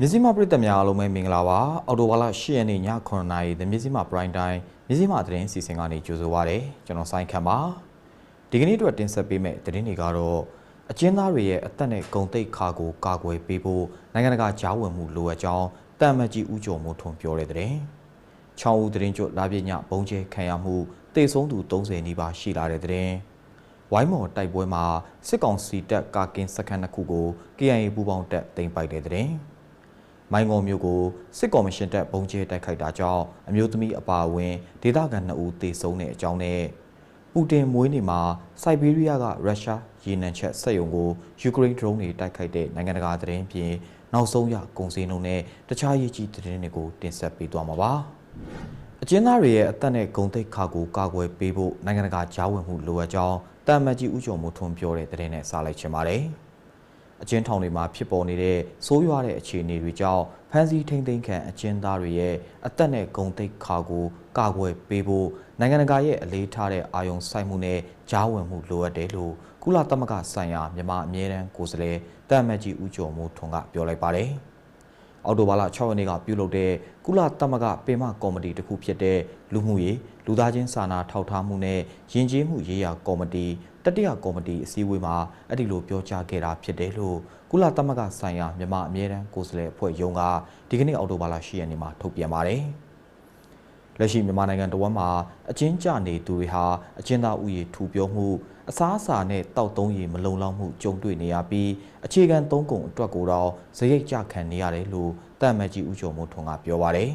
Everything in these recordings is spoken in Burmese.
မြစည်းမပရိသတ်များအားလုံးပဲမင်္ဂလာပါအော်တိုဘာလ10ရက်နေ့ည9:00နာရီသမြစည်းမ prime time မြစည်းမသတင်းစီစဉ်ကနေကြိုဆိုပါရစေကျွန်တော်ဆိုင်ခန့်ပါဒီကနေ့အတွက်တင်ဆက်ပေးမယ့်သတင်းတွေကတော့အကျဉ်းသားတွေရဲ့အသက်နဲ့ဂုံတိတ်ခါကိုကာကွယ်ပေးဖို့နိုင်ငံတကာကြားဝင်မှုလိုအပ်ကြောင်းတမ်မတ်ကြီးဦးကျော်မိုးထွန်းပြောတဲ့သတင်းချောင်းဦးသတင်းကျွတ်လာပြညဘုံကျဲခံရမှုတေဆုံးသူ30နီးပါးရှိလာတဲ့သတင်းဝိုင်းမော်တိုက်ပွဲမှာစစ်ကောင်စီတပ်ကာကင်းစခန်းတစ်ခုကို KIA ပူးပေါင်းတပ်တင်ပိုက်တဲ့သတင်း မိုင်းငုံမျိုးကိုစစ်ကော်မရှင်တပ်ဘုံကျဲတိုက်ခိုက်တာကြောင့်အမျိုးသမီးအပါအဝင်ဒေသခံ2ဦးသေဆုံးတဲ့အကြောင်းနဲ့ပူတင်မွေးနေ့မှာစိုက်ဘေးရီးယားကရုရှားရေနံချက်စက်ရုံကိုယူကရိန်းဒရုန်းတွေတိုက်ခိုက်တဲ့နိုင်ငံတကာသတင်းပြင်နောက်ဆုံးရကုန်စည်နှုန်းနဲ့တခြားရေးကြီးသတင်းတွေကိုတင်ဆက်ပေးသွားမှာပါအကျဉ်းသားတွေရဲ့အသက်နဲ့ဂုံတိတ်ခါကိုကာကွယ်ပေးဖို့နိုင်ငံတကာကြားဝင်မှုလိုအပ်ကြောင်းတာမတ်ကြီးဦးကျော်မိုးထွန်းပြောတဲ့သတင်းနဲ့စားလိုက်ချင်ပါတယ် အကျဉ်းထောင်တွေမှာဖြစ်ပေါ်နေတဲ့ဆိုးရွားတဲ့အခြေအနေတွေကြောင့်ဖမ်းဆီးထိန်းသိမ်းခံအကျဉ်းသားတွေရဲ့အသက်နဲ့ဂုံတိတ်ခါကိုကာကွယ်ပေးဖို့နိုင်ငံတကာရဲ့အလေးထားတဲ့အာယုံစိုက်မှုနဲ့ကြားဝင်မှုလိုအပ်တယ်လို့ကုလသမဂ္ဂဆိုင်ရာမြန်မာအမြဲတမ်းကိုယ်စားလှယ်တာမတ်ကြီးဦးကျော်မိုးထွန်းကပြောလိုက်ပါတယ် အော်တိုဘာလ6ရက်နေ့ကပြုလုပ်တဲ့ကုလသမဂ္ဂပင်မကော်မတီတစ်ခုဖြစ်တဲ့လူမှုရေးလူသားချင်းစာနာထောက်ထားမှုနဲ့ယဉ်ကျေးမှုရေးရာကော်မတီတတိယကော်မတီအစည်းအဝေးမှာအဲ့ဒီလိုပြောကြားခဲ့တာဖြစ်တယ်လို့ကုလသမဂ္ဂဆိုင်ရာမြန်မာအမြဲတမ်းကိုယ်စားလှယ်အဖွဲ့ရုံးကဒီကနေ့အော်တိုဘာလ10ရက်နေ့မှာထုတ်ပြန်ပါတယ်။လက်ရှိမြန်မာနိုင်ငံတဝန်းမှာအကျဉ်းကျနေသူတွေဟာအကျဉ်းသားဥယျာဉ်ထူပြောမှု အစားအစာနဲ့တောက်သုံးရည်မလုံလောက်မှုကြုံတွေ့နေရပြီးအခြေခံသုံးကုန်အတွက်ကိုတော့ဇရိတ်ကြခံနေရတယ်လို့တမ်မတ်ကြီးဦးကျော်မိုးထွန်းကပြောပါတယ်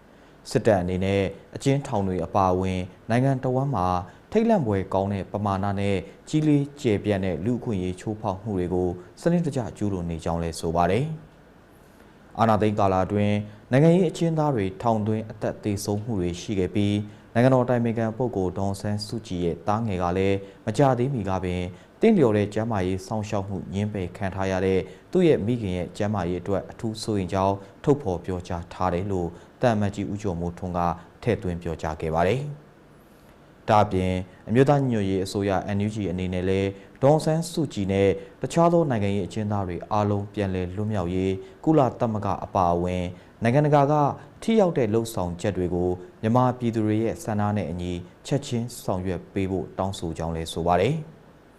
။စစ်တပ်အနေနဲ့အကျဉ်းထောင်တွေအပါအဝင် နိုင်ငံတော်ဝန်မှာထိတ်လန့်ပွဲကောင်းတဲ့ပမာဏနဲ့ကြီးလေးကျယ်ပြန့်တဲ့လူအခွင့်အရေးချိုးဖောက်မှုတွေကိုစနစ်တကျကျူးလွန်နေကြောင်းလဲဆိုပါတယ်။အာဏာသိမ်းကာလအတွင်းနိုင်ငံရေးအကျဉ်းသားတွေထောင်သွင်းအသက်သေဆုံးမှုတွေရှိခဲ့ပြီး နိုင်ငံတော်တိုင်ပင်ခံပုဂ္ဂိုလ်ဒေါန်ဆန်းစုကြည်ရဲ့တားငယ်ကလည်းမကြသေးမီကပင်တင့်လျော်တဲ့ကျမ်းမာရေးစောင့်ရှောက်မှုညှင်းပယ်ခံထားရတဲ့သူ့ရဲ့မိခင်ရဲ့ကျမ်းမာရေးအတွက်အထူးစိုးရင်ကြောင်းထုတ်ဖော်ပြောကြားထားတယ်လို့တမ်မတ်ကြီးဦးကျော်မိုးထွန်းကထည့်သွင်းပြောကြားခဲ့ပါတယ်။ဒါပြင်အမျိုးသားညွတ်ရေးအစိုးရ NUG အနေနဲ့လည်းဒေါန်ဆန်းစုကြည်နဲ့တခြားသောနိုင်ငံရေးအကျဉ်းသားတွေအားလုံးပြန်လည်လွတ်မြောက်ရေးကုလသမဂ္ဂအပါအဝင် နိုင်ငံတကာကထိရောက်တဲ့လှုပ်ဆောင်ချက်တွေကိုမြန်မာပြည်သူတွေရဲ့ဆန္ဒနဲ့အညီချက်ချင်းဆောင်ရွက်ပေးဖို့တောင်းဆိုကြောင်းလည်းဆိုပါတယ်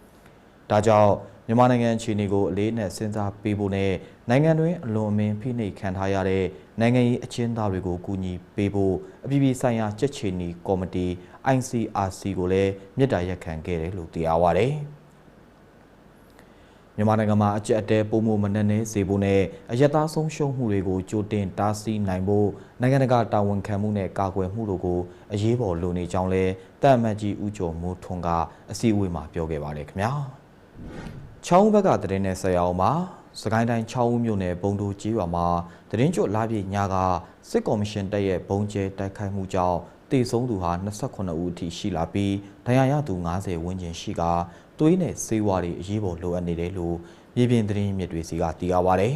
။ဒါကြောင့်မြန်မာနိုင်ငံအခြေအနေကိုအလေးအနက်စဉ်းစားပေးဖို့နဲ့နိုင်ငံတွင်းအလွန်အမင်းဖိနှိပ်ခံထားရတဲ့နိုင်ငံရေးအကျဉ်းသားတွေကိုကူညီပေးဖို့အပြည်ပြည်ဆိုင်ရာကြက်ချီနီကော်မတီ ICRC ကိုလည်းမြစ်တာရက်ခံခဲ့တယ်လို့သိရပါဗျ။ မြန်မာနိုင်ငံမှာအကြက်အတဲပုံမှုမနှက်နေစေဖို့နဲ့အယက်သားဆုံးရှုံးမှုတွေကိုကြိုတင်တားဆီးနိုင်ဖို့နိုင်ငံတကာတာဝန်ခံမှုနဲ့ကာကွယ်မှုတို့ကိုအရေးပေါ်လိုနေကြောင်းလဲတာမတ်ကြီးဦးကျော်မိုးထွန်းကအစည်းအဝေးမှာပြောခဲ့ပါတယ်ခင်ဗျာ။ချောင်းဘက်ကတရင်နဲ့ဆက်ရအောင်ပါ။စကိုင်းတိုင်းချောင်းဦးမြို့နယ်ဘုံတို့ကြီးရွာမှာတရင်ကျွတ်လာပြည့်ညကစစ်ကော်မရှင်တပ်ရဲ့ဘုံကျဲတိုက်ခိုက်မှုကြောင့်တေဆုံးသူဟာ28ဦးအထိရှိလာပြီးဒဏ်ရာရသူ90ဝန်းကျင်ရှိက သွေးနဲ့ဆေးဝါးတွေအရေးပေါ်လိုအပ်နေတယ်လို့မြေပြင်သတင်းမြစ်တွေစီကသိရပါဗျ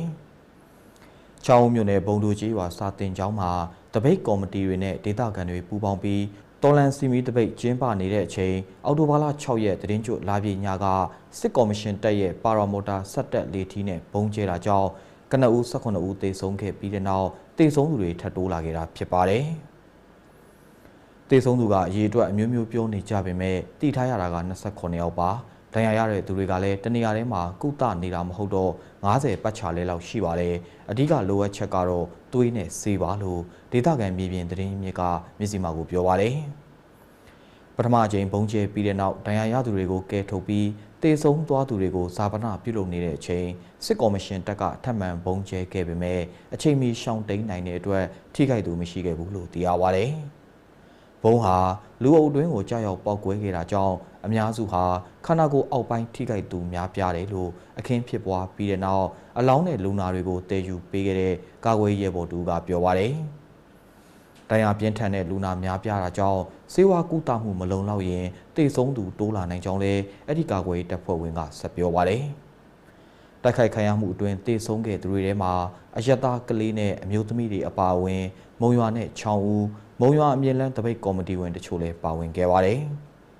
။ချောင်းမြို့နယ်ဘုံတို့ကြီးရွာစာတင်ကျောင်းမှာတပိတ်ကော်မတီတွေနဲ့ဒေသခံတွေပူးပေါင်းပြီးတော်လန်စီမီတပိတ်ကျင်းပနေတဲ့အချိန်အော်တိုဘာလ6ရက်သတင်းကျွလာပြေညကစစ်ကော်မရှင်တပ်ရဲ့ပါရာမိုတာဆက်တက်လေထီးနဲ့ဘုံကျဲတာကြောင့်ကနအူး18ဦးသေဆုံးခဲ့ပြီးတဲ့နောက်သေဆုံးသူတွေထပ်တိုးလာခဲ့တာဖြစ်ပါတယ်။တေဆုံးသူကအရေးအတွက်အမျိုးမျိုးပြောနေကြပေမဲ့တည်ထားရတာက28ယောက်ပါ ဒဏ်ရာရတဲ့သူတွေကလည်းတနေရာထဲမှာကုသနေတာမဟုတ်တော့90ပတ်ချာလဲလောက်ရှိပါတယ်အဓိကလိုအပ်ချက်ကတော့သွေးနဲ့ဆေးပါလို့ဒေသခံမြေပြင်သတင်းမြစ်ကမြစီမာကိုပြောပါတယ်ပထမအကြိမ်ဘုံကျဲပြီးတဲ့နောက်ဒဏ်ရာရသူတွေကိုကဲထုတ်ပြီးတေဆုံးသွားသူတွေကိုဇာပနာပြုလုပ်နေတဲ့အချိန်စစ်ကော်မရှင်တပ်ကထပ်မံဘုံကျဲခဲ့ပေမဲ့အချိန်မီရှောင်တိန်နိုင်တဲ့အတွက်ထိခိုက်သူမရှိခဲ့ဘူးလို့သိရပါတယ်။ ဘုံဟာလူအုပ်တွင်းကိုကြောက်ရောက်ပောက်ကွဲခဲ့တာကြောင့်အများစုဟာခန္ဓာကိုယ်အောက်ပိုင်းထိခိုက်သူများပြားတယ်လို့အခင်းဖြစ်ပွားပြီးတဲ့နောက်အလောင်းနဲ့လူနာတွေကိုတည်ယူပေးခဲ့တဲ့ကာကွယ်ရေးဘော်တူကပြောပါတယ်။တရားပြင်းထန်တဲ့လူနာများပြားတာကြောင့်စေဝါကူတာမှုမလုံလောက်ရင်တေဆုံးသူတိုးလာနိုင်ကြောင်းလည်းအဲ့ဒီကာကွယ်ရေးတပ်ဖွဲ့ဝင်ကဆက်ပြောပါတယ်။တိုက်ခိုက်ခံရမှုအတွင်းတေဆုံးခဲ့သူတွေထဲမှာအယက်သားကလေးနဲ့အမျိုးသမီးတွေအပါအဝင် မုံရွာနဲ့ချောင်းဦး မုံရွာအမြင့်လန်းတပိတ်ကော်မတီဝင်တချို့လည်းပါဝင်ခဲ့ပါတယ်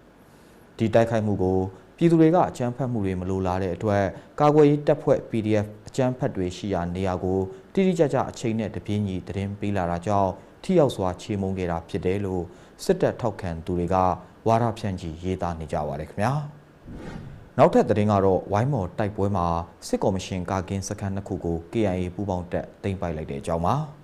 ။ဒီတိုက်ခိုက်မှုကိုပြည်သူတွေကအကြမ်းဖက်မှုတွေမလိုလားတဲ့အတွက်ကာကွယ်ရေးတပ်ဖွဲ့ PDF အကြမ်းဖက်တွေရှိရာနေရာကိုတိတိကျကျအချိန်နဲ့တပြေးညီသတင်းပေးလာတာကြောင့်ထိရောက်စွာချေမှုန်းခဲ့တာဖြစ်တယ်လို့စစ်တပ်ထောက်ခံသူတွေကဝါဒဖြန့်ချီရေးသားနေကြပါတယ်ခင်ဗျာနောက်ထပ်သတင်းကတော့ဝိုင်းမော်တိုက်ပွဲမှာစစ်ကော်မရှင်ကာကင်းစခန်းတစ်ခုကို KIA ပူးပေါင်းတပ်တင်ပိုက်လိုက်တဲ့အကြောင်းပါ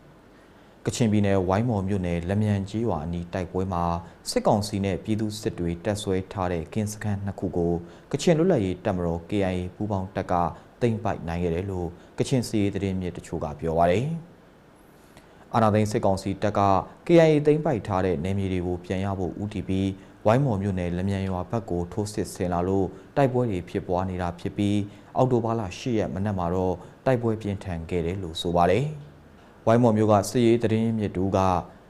ကချင်ပြည်နယ်ဝိုင်းမော်မြို့နယ်လက်မြန်ကြီးရွာအနီးတိုက်ပွဲမှာစစ်ကောင်စီနဲ့ပြည်သူစစ်တွေတပ်ဆွဲထားတဲ့ကင်းစခန်းနှစ်ခုကိုကချင်လွတ်လပ်ရေးတပ်မတော် KIA ပူးပေါင်းတပ်ကသိမ်းပိုက်နိုင်ခဲ့တယ်လို့ကချင်စီရေးသတင်းမြစ်တချို့ကပြောပါရယ်အာနာသိန်းစစ်ကောင်စီတပ်က KIA သိမ်းပိုက်ထားတဲ့နယ်မြေတွေကိုပြန်ရဖို့ UTP ဝိုင်းမော်မြို့နယ်လက်မြန်ရွာဘက်ကိုထိုးစစ်ဆင်လာလို့တိုက်ပွဲတွေဖြစ်ပွားနေတာဖြစ်ပြီးအောက်တိုဘာလ10ရက်မနက်မှာတော့တိုက်ပွဲပြင်းထန်ခဲ့တယ်လို့ဆိုပါတယ်။ ဝိုင်းမော်မျိုးကစစ်ရေးတရင်မြစ်တူက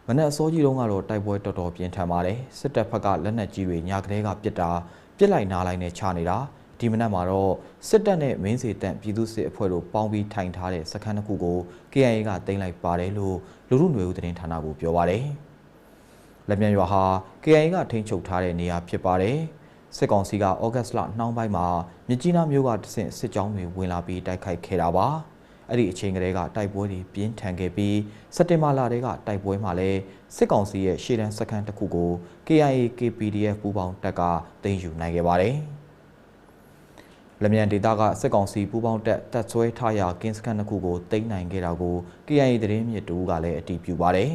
မနက်အစောကြီးတုန်းကတော့တိုက်ပွဲတော်တော်ပြင်းထန်ပါတယ်စစ်တပ်ဘက်ကလက်နက်ကြီးတွေညကလေးကပစ်တာပစ်လိုက်နားလိုက်နဲ့ချနေတာဒီမနက်မှာတော့စစ်တပ်နဲ့မင်းစီတပ်ပြည်သူစစ်အဖွဲ့တို့ပေါင်းပြီးထိုင်ထားတဲ့စခန်းတစ်ခုကို KIA ကတင်လိုက်ပါတယ်လို့လူမှုနွေဦးသတင်းဌာနကပြောပါတယ်လက်မြန်ရွာဟာ KIA ကထိန်းချုပ်ထားတဲ့နေရာဖြစ်ပါတယ်စစ်ကောင်စီကဩဂတ်စ်လနှောင်းပိုင်းမှာမြကြီးနားမြို့ကတဆင့်စစ်ကြောင်းတွေဝင်လာပြီးတိုက်ခိုက်ခဲ့တာပါ။ အဲ့ဒီအချိန်ကလေးကတိုက်ပွဲတွေပြင်းထန်ခဲ့ပြီးစက်တင်ဘာလတည်းကတိုက်ပွဲမှာလည်းစစ်ကောင်စီရဲ့ရှေ့တန်းစခန်းတစ်ခုကို KIA KPDF ပူးပေါင်းတပ်ကသိမ်းယူနိုင်ခဲ့ပါတယ်။လမြန်ဒေတာကစစ်ကောင်စီပူးပေါင်းတပ်တပ်ဆွဲထားရာကင်းစခန်းတစ်ခုကိုသိမ်းနိုင်ခဲ့တာကို KIA သတင်းမြစ်တူကလည်းအတည်ပြုပါတယ်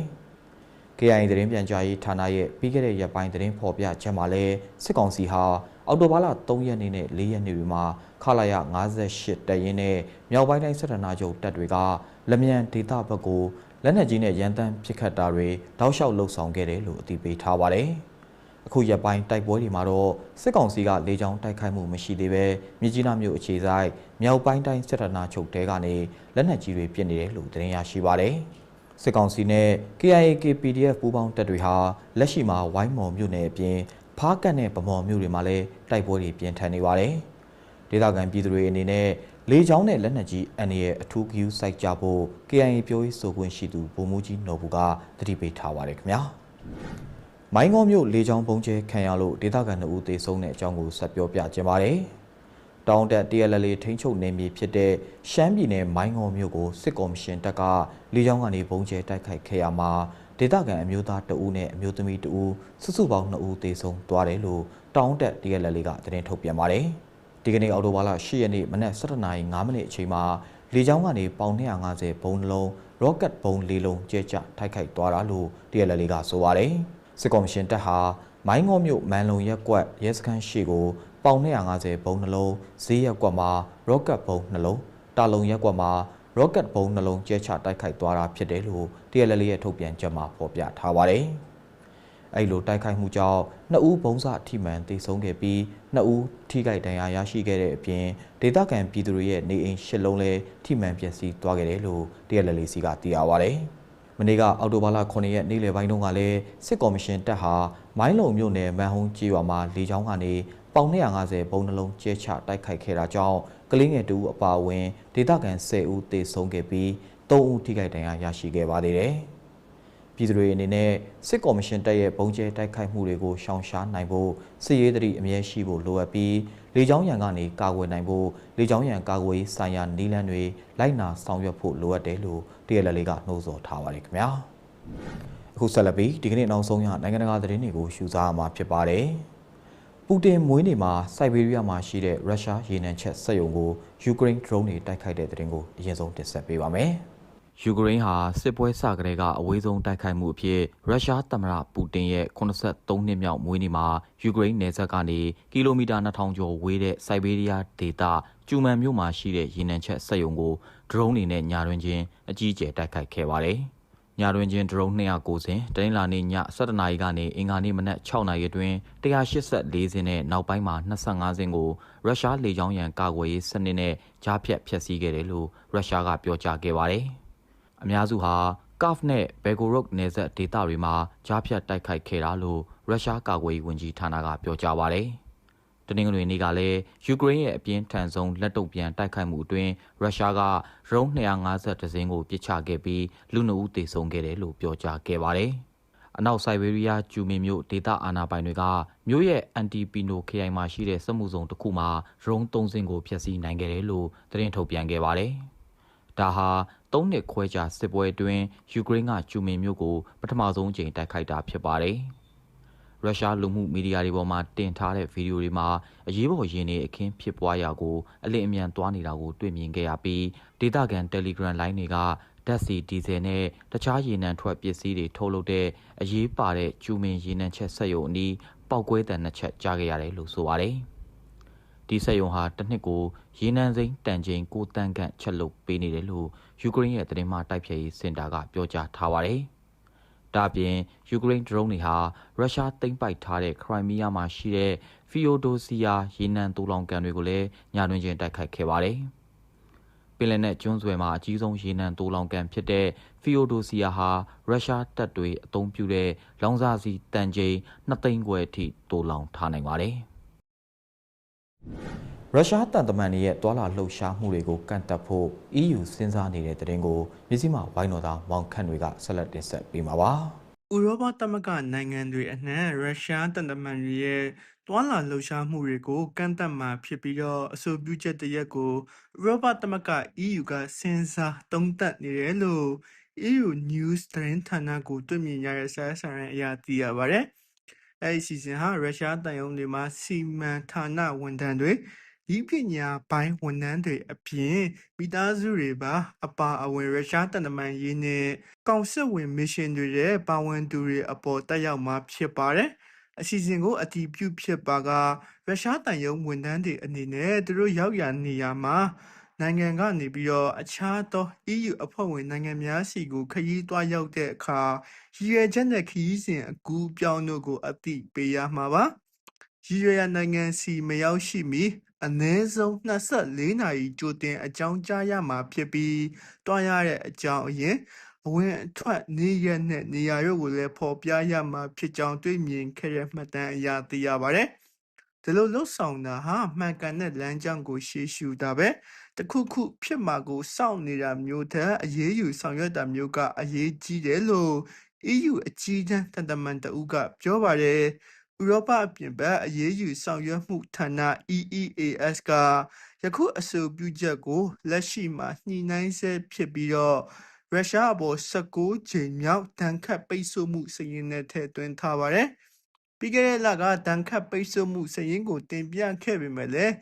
။ KIA သတင်းပြန်ကြားရေးဌာနရဲ့ပြီးခဲ့တဲ့ရက်ပိုင်းသတင်းဖော်ပြချက်မှာလည်းစစ်ကောင်စီဟာ အော်တိုဘာလ3ရက်နေ့နဲ့4ရက်နေ့တွေမှာခလာရ58တပ်ရင်းနဲ့မြောက်ပိုင်းတိုင်းစစ်ဌာနချုပ်တပ်တွေကလမြန်ဒေသဘက်ကိုလက်နက်ကြီးနဲ့ရန်တမ်းပစ်ခတ်တာတွေတောက်လျှောက်လှုပ်ဆောင်ခဲ့တယ်လို့အသိပေးထားပါတယ်။အခုရက်ပိုင်းတိုက်ပွဲတွေမှာတော့စစ်ကောင်စီကလေကြောင်းတိုက်ခိုက်မှုမရှိသေးပဲမြကြီးနားမြို့အခြေဆိုင်မြောက်ပိုင်းတိုင်းစစ်ဌာနချုပ်တဲကနေလက်နက်ကြီးတွေပစ်နေတယ်လို့သတင်းရရှိပါတယ်။စစ်ကောင်စီနဲ့ KIA KPDF ပူးပေါင်းတပ်တွေဟာလက်ရှိမှာဝိုင်းမော်မြို့နယ်အပြင် ဖားကတ်နဲ့ဗမော်မြို့တွေမှာလည်းတိုက်ပွဲတွေပြင်းထန်နေပါတယ်။ဒေသခံပြည်သူတွေအနေနဲ့လေကြောင်းနဲ့လက်နက်ကြီးအန်ရဲ့အထူးဂယူစိုက်ကြဖို့ KIA ပြောရေးဆိုခွင့်ရှိသူဗိုလ်မှူးကြီးနော်ဘူးကတတိပေးထားပါတယ်ခင်ဗျာမိုင်းငေါမြို့လေကြောင်းပုံကျဲခံရလို့ဒေသခံ2ဦးသေဆုံးတဲ့အကြောင်းကိုဆက်ပြောပြခြင်းပါတယ်တောင်းတက် TLL ထိန်းချုပ်နေမြေဖြစ်တဲ့ရှမ်းပြည်နယ်မိုင်းငေါမြို့ကိုစစ်ကော်မရှင်တပ်ကလေကြောင်းကနေပုံကျဲတိုက်ခိုက်ခဲ့ရမှာ ဒေသခံအမျိုးသား2ဦးနဲ့အမျိုးသမီး2ဦးစုစုပေါင်း2ဦးသေဆုံးသွားတယ်လို့တောင်းတက် TLL ကသတင်းထုတ်ပြန်ပါတယ်။ဒီကနေ့အော်တိုဘာလ10ရက်နေ့မနက်7:05မိနစ်အချိန်မှာလေကြောင်းကနေပေါင်250ဘုံနှလုံးရော့ကတ်ဘုံ၄လုံးကျဲကျထိုက်ခိုက်သွားတာလို့ TLL ကဆိုပါတယ်စစ်ကော်မရှင်တပ်ဟာမိုင်းငေါမြို့မန်လုံရက်ကွက်ရဲစခန်းရှိကိုပေါင်250ဘုံနှလုံးဈေးရက်ကွက်မှာရော့ကတ်ဘုံနှလုံးတာလုံရက်ကွက်မှာ ရော့ကတ်ဘုံနှလုံးကျဲချတိုက်ခိုက်သွားတာဖြစ်တယ်လို့ TLL ရဲ့ထုတ်ပြန်ချက်မှာဖော်ပြထားပါတယ်။အဲ့လိုတိုက်ခိုက်မှုကြောင့်နှစ်ဦးဘုံစထိမှန်သေဆုံးခဲ့ပြီးနှစ်ဦးထိခိုက်ဒဏ်ရာရရှိခဲ့တဲ့အပြင်ဒေသခံပြည်သူတွေရဲ့နေအိမ်ရှစ်လုံးလည်းထိမှန်ပျက်စီးသွားခဲ့တယ်လို့တရက်လက်လေးစီကသိရပါဗျ။မနေ့ကအောက်တိုဘာလ9ရက်နေ့လယ်ပိုင်းတုန်းကလည်းစစ်ကော်မရှင်တပ်ဟာမိုင်းလုံမြို့နယ်မန်ဟုံးကြီးရွာမှာလေကြောင်းကနေပေါင်250ဘုံနှလုံးကျဲချတိုက်ခိုက်ခဲ့တာကြောင့် ကလေးငယ်တူအပါအဝင်ဒေသခံ10ဦးသေဆုံးခဲ့ပြီး3ဦးထိခိုက်ဒဏ်ရာရရှိခဲ့ပါသေးတယ်။ပြည်သူတွေအနေနဲ့စစ်ကော်မရှင်တပ်ရဲ့ပုံကျဲတိုက်ခိုက်မှုတွေကိုရှောင်ရှားနိုင်ဖို့စစ်ရေးတတိအမြဲရှိဖို့လိုအပ်ပြီးလေကြောင်းရန်ကနေကာကွယ်နိုင်ဖို့လေကြောင်းရန်ကာကွယ်ဆိုင်ရာနည်းလမ်းတွေလိုက်နာဆောင်ရွက်ဖို့လိုအပ်တယ်လို့တရလက်လေးကနှိုးဆော်ထားပါတယ်ခင်ဗျာအခုဆက်လက်ပြီးဒီကနေ့နောက်ဆုံးရနိုင်ငံတကာသတင်းတွေကိုရှုစားမှာဖြစ်ပါတယ်ပူ တင်မွေးနေ့မှာစိုက်ဘေးရီးယားမှာရှိတဲ့ရုရှားရေနံချက်စက်ရုံကိုယူကရိန်း drone တွေတိုက်ခိုက်တဲ့တဲ့တင်ကိုအရင်ဆုံးတင်ဆက်ပေးပါမယ်။ယူကရိန်းဟာစစ်ပွဲစကတည်းကအဝေးဆုံးတိုက်ခိုက်မှုအဖြစ်ရုရှားသမ္မတပူတင်ရဲ့83နှစ်မြောက်မွေးနေ့မှာယူကရိန်းနယ်စပ်ကနေကီလိုမီတာ2000ကျော်ဝေးတဲ့စိုက်ဘေးရီးယားဒေသကျူမန်မြို့မှာရှိတဲ့ရေနံချက်စက်ရုံကိုဒရုန်းတွေနဲ့ညာတွင်ချင်းအကြီးအကျယ်တိုက်ခိုက်ခဲ့ပါတယ်။ ညာတွင်ချင်းဒရုန်း290စင်တနင်္လာနေ့ည7:00နာရီကနေအင်္ဂါနေ့မနက်6:00နာရီအတွင်း184စင်နဲ့နောက်ပိုင်းမှာ25စင်ကိုရုရှားလေကြောင်းရန်ကာကွယ်ရေးစနစ်နဲ့ကြားဖြတ်ဖျက်ဆီးခဲ့တယ်လို့ရုရှားကပြောကြားခဲ့ပါတယ်။အများစုဟာကာ့ဖ်နဲ့ဘယ်ဂိုရုတ်နယ်စပ်ဒေသတွေမှာကြားဖြတ်တိုက်ခိုက်ခဲ့တာလို့ရုရှားကာကွယ်ရေးဝန်ကြီးဌာနကပြောကြားပါတယ်။ တနင်္ဂနွေနေ့ကလည်းယူကရိန်းရဲ့အပြင်းထန်ဆုံးလက်တုပ်ပြန်တိုက်ခိုက်မှုအတွင်းရုရှားကရုံး250စင်းကိုပစ်ချခဲ့ပြီးလူနှုတ်သေဆုံးခဲ့တယ်လို့ပြောကြားခဲ့ပါတယ်။အနောက်ဆိုင်ဘေးရီးယားကျူမင်မြို့ဒေသအာဏာပိုင်တွေကမြို့ရဲ့အန်တီပီနိုခရိုင်မှာရှိတဲ့စက်မှုဇုံတစ်ခုမှာရုံး3စင်းကိုဖျက်ဆီးနိုင်ခဲ့တယ်လို့သတင်းထုတ်ပြန်ခဲ့ပါတယ်။ဒါဟာ၃နှစ်ခွဲကြာစစ်ပွဲအတွင်းယူကရိန်းကကျူမင်မြို့ကိုပထမဆုံးအကြိမ်တိုက်ခိုက်တာဖြစ်ပါတယ်။ ရုရှားလူမှုမီဒီယာတွေပေါ်မှာတင်ထားတဲ့ဗီဒီယိုတွေမှာအရေးပေါ်ရင်တွေအခင်းဖြစ်ပွားရာကိုအလင်းအမြန်သွားနေတာကိုတွေ့မြင်ခဲ့ရပြီးဒေတာကန် Telegram line တွေကဓာတ်ဆီဒီဇယ်နဲ့တခြားရေနံထွက်ပစ္စည်းတွေထုတ်လုပ်တဲ့အရေးပါတဲ့ကျူမင်ရေနံချက်ဆက်ရုံအနီးပောက်ကွဲတဲ့နှစ်ချက်ကြားခဲ့ရတယ်လို့ဆိုပါတယ်။ဒီဆက်ယုံဟာတစ်နှစ်ကိုရေနံစိမ်းတန်ချိန်ကိုတန်ခန့်ချက်လုပ်ပေးနေတယ်လို့ယူကရိန်းရဲ့သတင်းမှတိုက်ဖြတ်ရေးစင်တာကပြောကြားထားပါတယ်။ ဒါ့အပြင်ယူကရိန်းဒရုန်းတွေဟာရုရှားသိမ်းပိုက်ထားတဲ့ခရိုင်မီးယားမှာရှိတဲ့ဖီယိုဒိုစီယာရေနံတူလောင်ကန်တွေကိုလည်းညတွင်ချင်းတိုက်ခိုက်ခဲ့ပါတယ်။ပင်လယ်နက်ကျွန်းဆွယ်မှာအကြီးဆုံးရေနံတူလောင်ကန်ဖြစ်တဲ့ဖီယိုဒိုစီယာဟာရုရှားတပ်တွေအုံပြုတဲ့လောင်စာစီတန်ချိန်2သိန်းခွဲအထိတူလောင်ထားနိုင်ပါတယ်။ ရုရှားတန်တမန်တွေရဲ့သွာလာလှုပ်ရှားမှုတွေကိုကန့်တက်ဖို့ EU စဉ်းစားနေတဲ့တဲ့တင်ကိုမြစည်းမဝိုင်းတော်သားမောင်ခန့်တွေကဆက်လက်တင်ဆက်ပေးမှာပါ။ဥရောပသမဂ္ဂနိုင်ငံတွေအနှံ့ရုရှားတန်တမန်တွေရဲ့တွာလာလှုပ်ရှားမှုတွေကိုကန့်သက်မှာဖြစ်ပြီးတော့အဆိုပြုချက်တရက်ကိုဥရောပသမဂ္ဂ EU ကစဉ်းစားသုံးသပ်နေတယ်လို့ EU News သတင်းဌာနကိုတွေ့မြင်ရတဲ့စာဆရာအရာသိရပါတယ်။အဲဒီစီစဉ်ဟာရုရှားတန်ယုံတွေမှာစီမံဌာနဝန်ထမ်းတွေ ဤပညာပိုင်းဝန်ထမ်းတွေအပြင်မိသားစုတွေပါ အပါအဝင်ရုရှားတန်တမန်ရေးနဲ့ကောင်စစ်ဝင်မစ်ရှင်တွေရဲ့ပါဝင်သူတွေအပေါ်တက်ရောက်မှာဖြစ်ပါတယ်။အစီအစဉ်ကိုအတီးပြုဖြစ်ပါကရုရှားတန်ယုံဝန်ထမ်းတွေအနေနဲ့သူတို့ရောက်ရနေရမှာနိုင်ငံကနေပြီးတော့အခြားသော EU အဖွဲ့ဝင်နိုင်ငံများစီကိုခရီးသွားရောက်တဲ့အခါရည်ရွယ်ချက်နဲ့ခရီးစဉ်အကူပြောင်းတို့ကိုအသိပေးရမှာပါရည်ရွယ်ရနိုင်ငံစီမရောက်ရှိမီ အနည်းဆုံး24နာရီကြိုတင်အကြောင်းကြားရမှာဖြစ်ပြီးတွားရတဲ့အကြောင်းအရင်အဝင်အထွက်နေရနဲ့နေရာတို့ကိုလည်းဖော်ပြရမှာဖြစ်ကြောင်းတွေ့မြင်ခဲ့ရမှတ်တမ်းအရသိရပါတယ်။ဒီလိုလှုပ်ဆောင်တာဟာမှန်ကန်တဲ့လမ်းကြောင်းကိုရှေ့ရှုတာပဲတခုခုဖြစ်မှာကိုစောင့်နေတာမျိုးတဲ့အရေးယူဆောင်ရွက်တာမျိုးကအရေးကြီးတယ်လို့ EU အကြီးတန်းတန်တမန်တဦးကပြောပါတယ်။ ဥရောပအပြင်ဘက်အရေးယူဆောင်ရွက်မှုဌာန EEAS ကယခုအဆိုပြုချက်ကိုလက်ရှိမှာညှိနှိုင်းဆဲဖြစ်ပြီးတော့ရုရှားအပေါ်16ချိန်မြောက်တန်ခတ်ပိတ်ဆို့မှုစရင်နဲ့ထည့်သွင်းထားပါတယ်။ပြီးခဲ့တဲ့လကတန်ခတ်ပိတ်ဆို့မှုစရင်ကိုတင်ပြခဲ့ပေမဲ့လည်း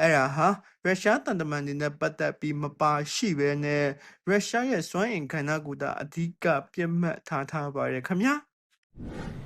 အဲ့ဒါဟာရုရှားတန်တမန်တွေနဲ့ပတ်သက်ပြီးမပါရှိဘဲနဲ့ရုရှားရဲ့စွမ်းအင်ခန္ဓာကိုယ်တာအဓိကပြတ်မှတ်ထားထားပါတယ်ခင်ဗျာ။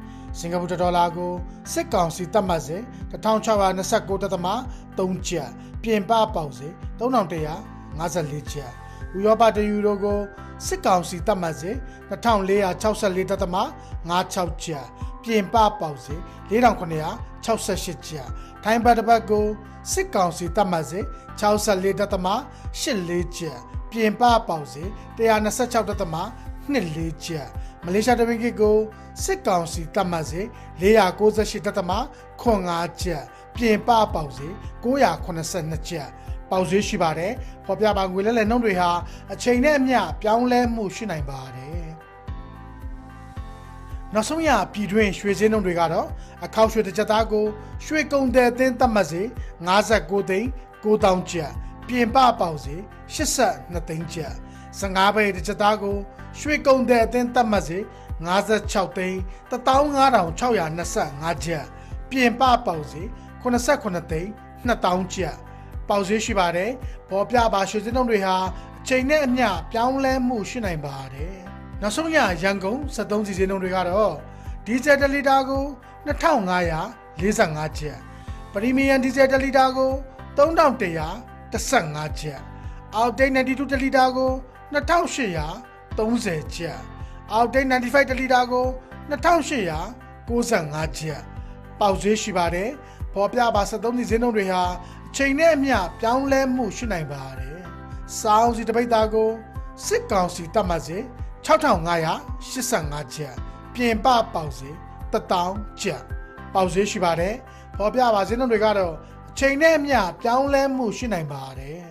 စင်ကာပူဒေါ်လာကိုစစ်ကောင်စီတတ်မှတ်စေ1629.3ကျပ်ပြင်ပပေါက်စေ3154ကျပ်ဥရောပတယူရိုကိုစစ်ကောင်စီတတ်မှတ်စေ2464.56ကျပ်ပြင်ပပေါက်စေ4968ကျပ်ထိုင်းဘတ်တစ်ပတ်ကိုစစ်ကောင်စီတတ်မှတ်စေ64.84ကျပ်ပြင်ပပေါက်စေ126.24ကျပ် မလေးရှားတမင်ကစ်ကိုစစ်ကောင်စီတတ်မှတ်စေ498တက်တမခွန်5ချက်ပြင်ပပေါက်စေ982ချက်ပေါက်ဈေးရှိပါတယ်ဖော်ပြပါငွေလဲလဲနှုန်းတွေဟာအချိန်နဲ့အမျှပြောင်းလဲမှုရှိနိုင်ပါတယ်နောက်ဆုံးရပြည်တွင်းရွှေစင်းနှုန်းတွေကတော့အခောက်ရွှေတစ်ချက်သားကို ရွှေကုန်တဲ့အသင်းတတ်မှတ်စေ59သိန်း9000ကျပ်ပြင်ပပေါက်စေ82သိန်းကျပ် 15ဘိတ်တစ်ချက်သားကိုရွှေကုန်တဲ့အသင်းတတ်မှတ်စေ56သိန်း15625ကျပ်ပြင်ပပေါက်စေ89သိန်း2000ကျပ်ပေါက်ဈေးရှိပါတယ်ပေါ်ပြပါရွှေစင်းတုံးတွေဟာအချိန်နဲ့အမျှပြောင်းလဲမှုရှိနိုင်ပါတယ်နောက်ဆုံးရရန်ကုန်73စီစင်းတုံးတွေကတော့ဒီဇယ်တလီတာကို2545ကျပ်ပရီမီယံဒီဇယ်တလီတာကို3115ကျပ်အောက်တိတ်92တလီတာကို 2830ကျပ်အောက်တိတ်95တလီတာကို2895ကျပ်ပေါက်ဈေးရှိပါတယ်ပေါ်ပြပါ73ဒီဈေးနှုန်းတွေဟာအချိန်နဲ့အမျှပြောင်းလဲမှုရှိနိုင်ပါတယ်စောင်းစီတပိတ်သားကိုစစ်ကောင်စီတတ်မှတ်စေ6585ကျပ်ပြင်ပပေါက်စေ1000ကျပ်ပေါက်ဈေးရှိပါတယ်။ပေါ်ပြပါဈေးနှုန်းတွေကတော့အချိန်နဲ့အမျှပြောင်းလဲမှုရှိနိုင်ပါတယ်။။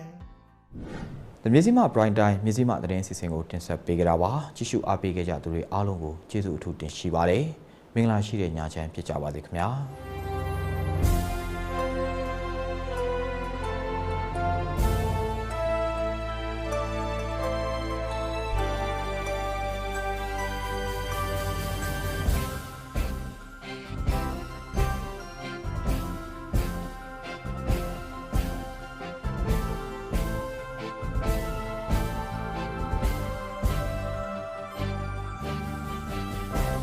ဒီမြစီမ Prime Time မြစီမသတင်းစီစဉ်ကိုတင်ဆက်ပေးကြတာပါ။ကြည့်ရှုအားပေးခဲ့ကြသူတွေအားလုံးကိုကျေးဇူးအထူးတင်ရှိပါတယ်။မင်္ဂလာရှိတဲ့ညချမ်းဖြစ်ကြပါစေခင်ဗျာ။